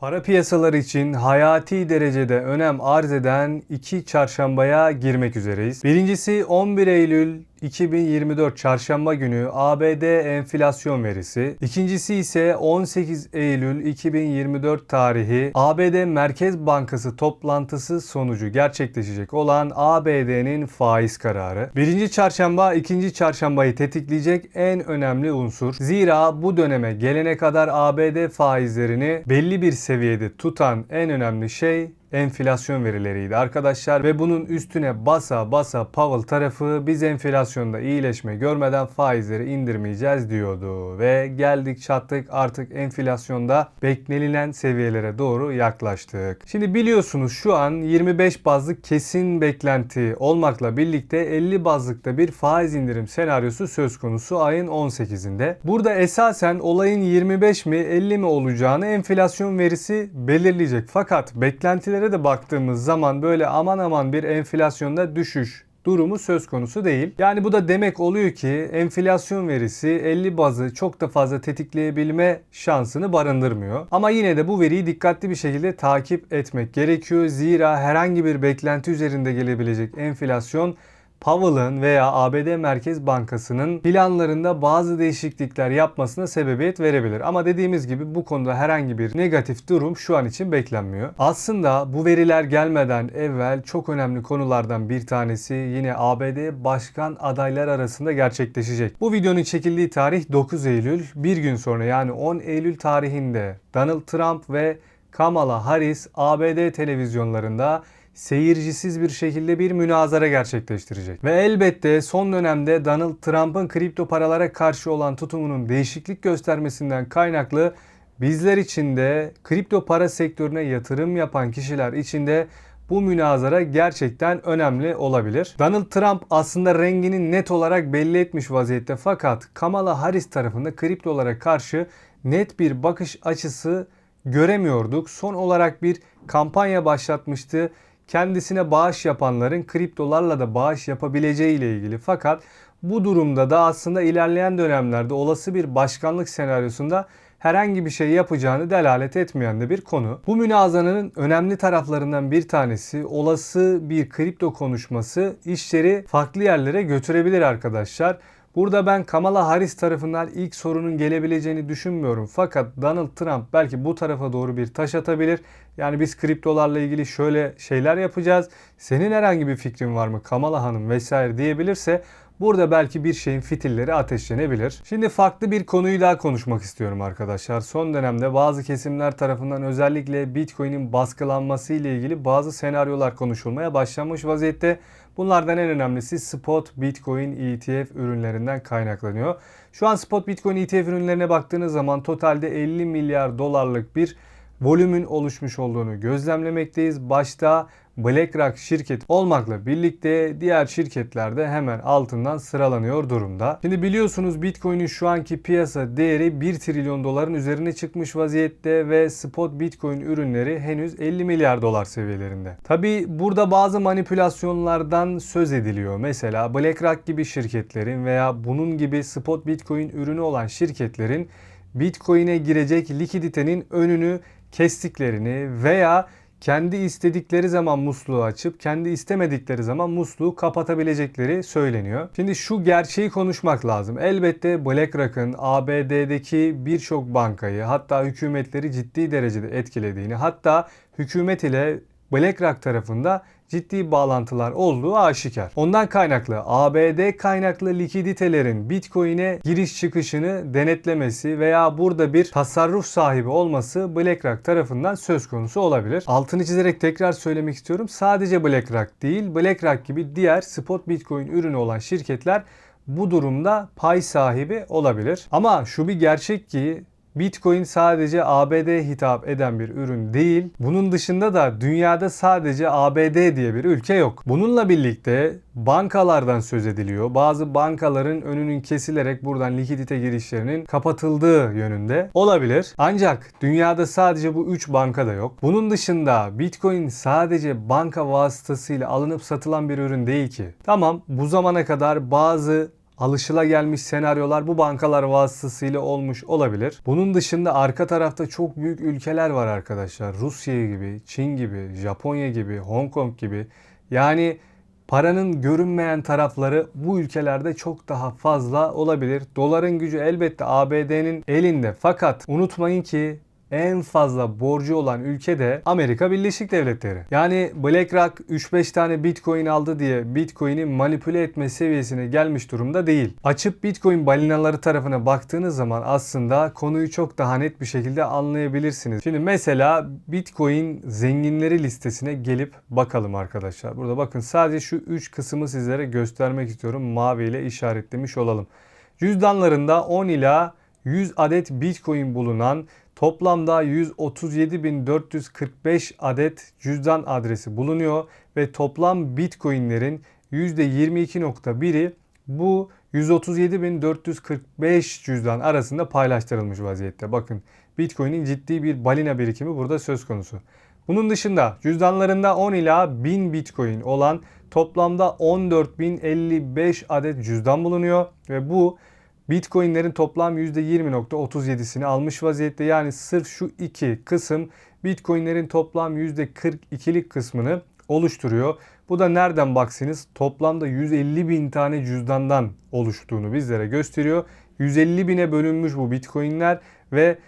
Para piyasaları için hayati derecede önem arz eden iki çarşambaya girmek üzereyiz. Birincisi 11 Eylül 2024 çarşamba günü ABD enflasyon verisi. İkincisi ise 18 Eylül 2024 tarihi ABD Merkez Bankası toplantısı sonucu gerçekleşecek olan ABD'nin faiz kararı. Birinci çarşamba ikinci çarşambayı tetikleyecek en önemli unsur. Zira bu döneme gelene kadar ABD faizlerini belli bir seviyede tutan en önemli şey enflasyon verileriydi arkadaşlar ve bunun üstüne basa basa Powell tarafı biz enflasyonda iyileşme görmeden faizleri indirmeyeceğiz diyordu ve geldik çattık artık enflasyonda beklenilen seviyelere doğru yaklaştık. Şimdi biliyorsunuz şu an 25 bazlık kesin beklenti olmakla birlikte 50 bazlıkta bir faiz indirim senaryosu söz konusu ayın 18'inde. Burada esasen olayın 25 mi 50 mi olacağını enflasyon verisi belirleyecek. Fakat beklentiler de baktığımız zaman böyle aman aman bir enflasyonda düşüş durumu söz konusu değil. Yani bu da demek oluyor ki enflasyon verisi 50 bazı çok da fazla tetikleyebilme şansını barındırmıyor. Ama yine de bu veriyi dikkatli bir şekilde takip etmek gerekiyor. Zira herhangi bir beklenti üzerinde gelebilecek enflasyon Powell'ın veya ABD Merkez Bankası'nın planlarında bazı değişiklikler yapmasına sebebiyet verebilir. Ama dediğimiz gibi bu konuda herhangi bir negatif durum şu an için beklenmiyor. Aslında bu veriler gelmeden evvel çok önemli konulardan bir tanesi yine ABD başkan adaylar arasında gerçekleşecek. Bu videonun çekildiği tarih 9 Eylül. Bir gün sonra yani 10 Eylül tarihinde Donald Trump ve Kamala Harris ABD televizyonlarında seyircisiz bir şekilde bir münazara gerçekleştirecek. Ve elbette son dönemde Donald Trump'ın kripto paralara karşı olan tutumunun değişiklik göstermesinden kaynaklı bizler için de kripto para sektörüne yatırım yapan kişiler için de bu münazara gerçekten önemli olabilir. Donald Trump aslında rengini net olarak belli etmiş vaziyette fakat Kamala Harris tarafında kriptolara karşı net bir bakış açısı göremiyorduk. Son olarak bir kampanya başlatmıştı kendisine bağış yapanların kriptolarla da bağış yapabileceği ile ilgili. Fakat bu durumda da aslında ilerleyen dönemlerde olası bir başkanlık senaryosunda herhangi bir şey yapacağını delalet etmeyen de bir konu. Bu münazanın önemli taraflarından bir tanesi olası bir kripto konuşması işleri farklı yerlere götürebilir arkadaşlar. Burada ben Kamala Harris tarafından ilk sorunun gelebileceğini düşünmüyorum. Fakat Donald Trump belki bu tarafa doğru bir taş atabilir. Yani biz kriptolarla ilgili şöyle şeyler yapacağız. Senin herhangi bir fikrin var mı Kamala Hanım vesaire diyebilirse Burada belki bir şeyin fitilleri ateşlenebilir. Şimdi farklı bir konuyu daha konuşmak istiyorum arkadaşlar. Son dönemde bazı kesimler tarafından özellikle Bitcoin'in baskılanması ile ilgili bazı senaryolar konuşulmaya başlanmış vaziyette. Bunlardan en önemlisi spot Bitcoin ETF ürünlerinden kaynaklanıyor. Şu an spot Bitcoin ETF ürünlerine baktığınız zaman totalde 50 milyar dolarlık bir volümün oluşmuş olduğunu gözlemlemekteyiz. Başta BlackRock şirket olmakla birlikte diğer şirketler de hemen altından sıralanıyor durumda. Şimdi biliyorsunuz Bitcoin'in şu anki piyasa değeri 1 trilyon doların üzerine çıkmış vaziyette ve spot Bitcoin ürünleri henüz 50 milyar dolar seviyelerinde. Tabi burada bazı manipülasyonlardan söz ediliyor. Mesela BlackRock gibi şirketlerin veya bunun gibi spot Bitcoin ürünü olan şirketlerin Bitcoin'e girecek likiditenin önünü kestiklerini veya kendi istedikleri zaman musluğu açıp kendi istemedikleri zaman musluğu kapatabilecekleri söyleniyor. Şimdi şu gerçeği konuşmak lazım. Elbette BlackRock'ın ABD'deki birçok bankayı hatta hükümetleri ciddi derecede etkilediğini hatta hükümet ile BlackRock tarafında ciddi bağlantılar olduğu aşikar. Ondan kaynaklı ABD kaynaklı likiditelerin Bitcoin'e giriş çıkışını denetlemesi veya burada bir tasarruf sahibi olması BlackRock tarafından söz konusu olabilir. Altını çizerek tekrar söylemek istiyorum. Sadece BlackRock değil, BlackRock gibi diğer spot Bitcoin ürünü olan şirketler bu durumda pay sahibi olabilir. Ama şu bir gerçek ki Bitcoin sadece ABD'ye hitap eden bir ürün değil. Bunun dışında da dünyada sadece ABD diye bir ülke yok. Bununla birlikte bankalardan söz ediliyor. Bazı bankaların önünün kesilerek buradan likidite girişlerinin kapatıldığı yönünde olabilir. Ancak dünyada sadece bu 3 banka da yok. Bunun dışında Bitcoin sadece banka vasıtasıyla alınıp satılan bir ürün değil ki. Tamam bu zamana kadar bazı alışılagelmiş senaryolar bu bankalar vasıtasıyla olmuş olabilir. Bunun dışında arka tarafta çok büyük ülkeler var arkadaşlar. Rusya gibi, Çin gibi, Japonya gibi, Hong Kong gibi. Yani paranın görünmeyen tarafları bu ülkelerde çok daha fazla olabilir. Doların gücü elbette ABD'nin elinde. Fakat unutmayın ki en fazla borcu olan ülke de Amerika Birleşik Devletleri. Yani BlackRock 3-5 tane Bitcoin aldı diye Bitcoin'i manipüle etme seviyesine gelmiş durumda değil. Açıp Bitcoin balinaları tarafına baktığınız zaman aslında konuyu çok daha net bir şekilde anlayabilirsiniz. Şimdi mesela Bitcoin zenginleri listesine gelip bakalım arkadaşlar. Burada bakın sadece şu 3 kısmı sizlere göstermek istiyorum. Mavi ile işaretlemiş olalım. Cüzdanlarında 10 ila 100 adet Bitcoin bulunan Toplamda 137.445 adet cüzdan adresi bulunuyor ve toplam Bitcoin'lerin %22.1'i bu 137.445 cüzdan arasında paylaştırılmış vaziyette. Bakın Bitcoin'in ciddi bir balina birikimi burada söz konusu. Bunun dışında cüzdanlarında 10 ila 1000 Bitcoin olan toplamda 14.055 adet cüzdan bulunuyor ve bu Bitcoin'lerin toplam %20.37'sini almış vaziyette. Yani sırf şu iki kısım Bitcoin'lerin toplam %42'lik kısmını oluşturuyor. Bu da nereden baksınız toplamda 150 bin tane cüzdandan oluştuğunu bizlere gösteriyor. 150 bine bölünmüş bu Bitcoin'ler ve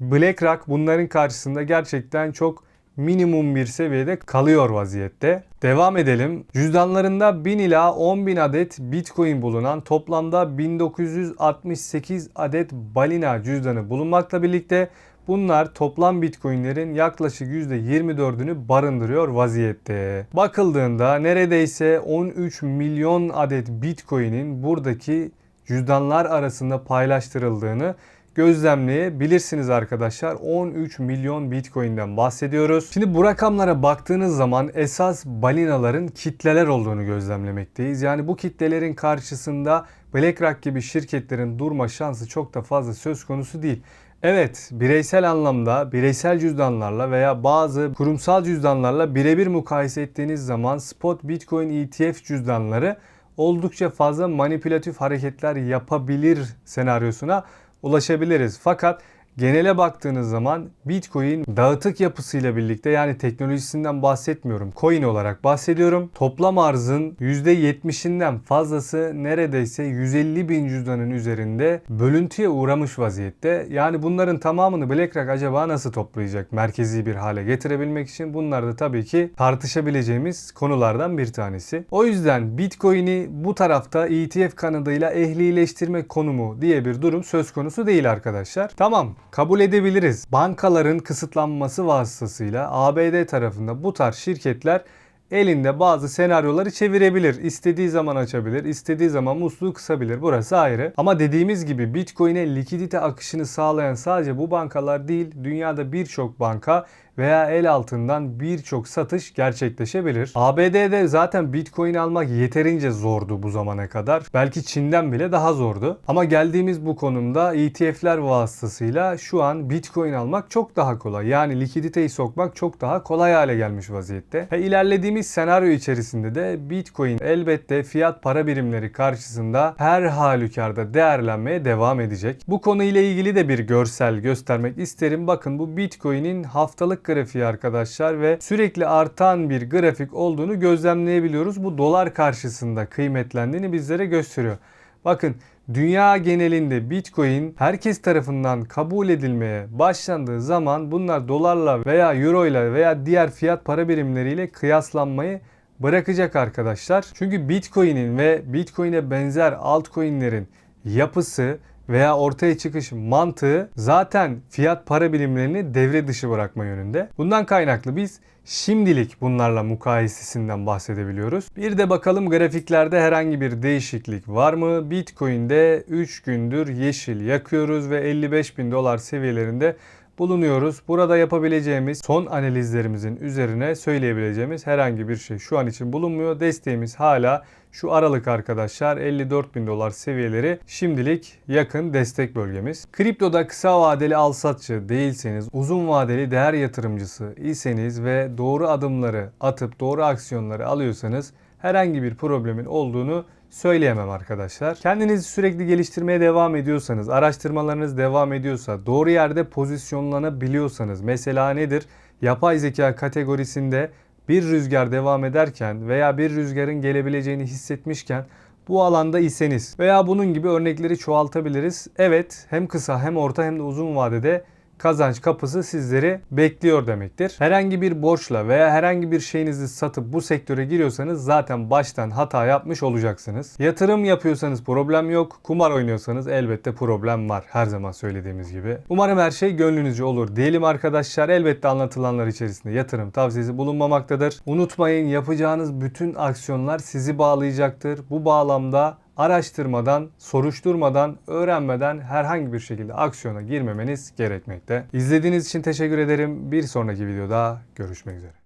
BlackRock bunların karşısında gerçekten çok minimum bir seviyede kalıyor vaziyette. Devam edelim. Cüzdanlarında 1000 ila 10 bin adet Bitcoin bulunan toplamda 1968 adet balina cüzdanı bulunmakla birlikte Bunlar toplam Bitcoin'lerin yaklaşık %24'ünü barındırıyor vaziyette. Bakıldığında neredeyse 13 milyon adet Bitcoin'in buradaki cüzdanlar arasında paylaştırıldığını gözlemleyebilirsiniz arkadaşlar. 13 milyon Bitcoin'den bahsediyoruz. Şimdi bu rakamlara baktığınız zaman esas balinaların kitleler olduğunu gözlemlemekteyiz. Yani bu kitlelerin karşısında BlackRock gibi şirketlerin durma şansı çok da fazla söz konusu değil. Evet, bireysel anlamda bireysel cüzdanlarla veya bazı kurumsal cüzdanlarla birebir mukayese ettiğiniz zaman spot Bitcoin ETF cüzdanları oldukça fazla manipülatif hareketler yapabilir senaryosuna ulaşabiliriz. Fakat genele baktığınız zaman Bitcoin dağıtık yapısıyla birlikte yani teknolojisinden bahsetmiyorum. Coin olarak bahsediyorum. Toplam arzın %70'inden fazlası neredeyse 150 bin cüzdanın üzerinde bölüntüye uğramış vaziyette. Yani bunların tamamını BlackRock acaba nasıl toplayacak merkezi bir hale getirebilmek için? Bunlar da tabii ki tartışabileceğimiz konulardan bir tanesi. O yüzden Bitcoin'i bu tarafta ETF kanadıyla ehlileştirme konumu diye bir durum söz konusu değil arkadaşlar. Tamam kabul edebiliriz. Bankaların kısıtlanması vasıtasıyla ABD tarafında bu tarz şirketler elinde bazı senaryoları çevirebilir. İstediği zaman açabilir, istediği zaman musluğu kısabilir. Burası ayrı. Ama dediğimiz gibi Bitcoin'e likidite akışını sağlayan sadece bu bankalar değil, dünyada birçok banka veya el altından birçok satış gerçekleşebilir. ABD'de zaten Bitcoin almak yeterince zordu bu zamana kadar. Belki Çin'den bile daha zordu. Ama geldiğimiz bu konumda ETF'ler vasıtasıyla şu an Bitcoin almak çok daha kolay. Yani likiditeyi sokmak çok daha kolay hale gelmiş vaziyette. Ve ilerlediğimiz senaryo içerisinde de Bitcoin elbette fiyat para birimleri karşısında her halükarda değerlenmeye devam edecek. Bu konuyla ilgili de bir görsel göstermek isterim. Bakın bu Bitcoin'in haftalık grafiği arkadaşlar ve sürekli artan bir grafik olduğunu gözlemleyebiliyoruz. Bu dolar karşısında kıymetlendiğini bizlere gösteriyor. Bakın dünya genelinde Bitcoin herkes tarafından kabul edilmeye başlandığı zaman bunlar dolarla veya euro ile veya diğer fiyat para birimleriyle kıyaslanmayı bırakacak arkadaşlar. Çünkü Bitcoin'in ve Bitcoin'e benzer altcoin'lerin yapısı veya ortaya çıkış mantığı zaten fiyat para birimlerini devre dışı bırakma yönünde. Bundan kaynaklı biz şimdilik bunlarla mukayesesinden bahsedebiliyoruz. Bir de bakalım grafiklerde herhangi bir değişiklik var mı? Bitcoin'de 3 gündür yeşil yakıyoruz ve 55 bin dolar seviyelerinde bulunuyoruz. Burada yapabileceğimiz son analizlerimizin üzerine söyleyebileceğimiz herhangi bir şey şu an için bulunmuyor. Desteğimiz hala şu aralık arkadaşlar 54 bin dolar seviyeleri şimdilik yakın destek bölgemiz. Kriptoda kısa vadeli alsatçı değilseniz, uzun vadeli değer yatırımcısı iseniz ve doğru adımları atıp doğru aksiyonları alıyorsanız herhangi bir problemin olduğunu söyleyemem arkadaşlar. Kendinizi sürekli geliştirmeye devam ediyorsanız, araştırmalarınız devam ediyorsa, doğru yerde pozisyonlanabiliyorsanız, mesela nedir? Yapay zeka kategorisinde bir rüzgar devam ederken veya bir rüzgarın gelebileceğini hissetmişken bu alanda iseniz veya bunun gibi örnekleri çoğaltabiliriz. Evet hem kısa hem orta hem de uzun vadede kazanç kapısı sizleri bekliyor demektir. Herhangi bir borçla veya herhangi bir şeyinizi satıp bu sektöre giriyorsanız zaten baştan hata yapmış olacaksınız. Yatırım yapıyorsanız problem yok. Kumar oynuyorsanız elbette problem var. Her zaman söylediğimiz gibi. Umarım her şey gönlünüzce olur diyelim arkadaşlar. Elbette anlatılanlar içerisinde yatırım tavsiyesi bulunmamaktadır. Unutmayın yapacağınız bütün aksiyonlar sizi bağlayacaktır. Bu bağlamda araştırmadan, soruşturmadan, öğrenmeden herhangi bir şekilde aksiyona girmemeniz gerekmekte. İzlediğiniz için teşekkür ederim. Bir sonraki videoda görüşmek üzere.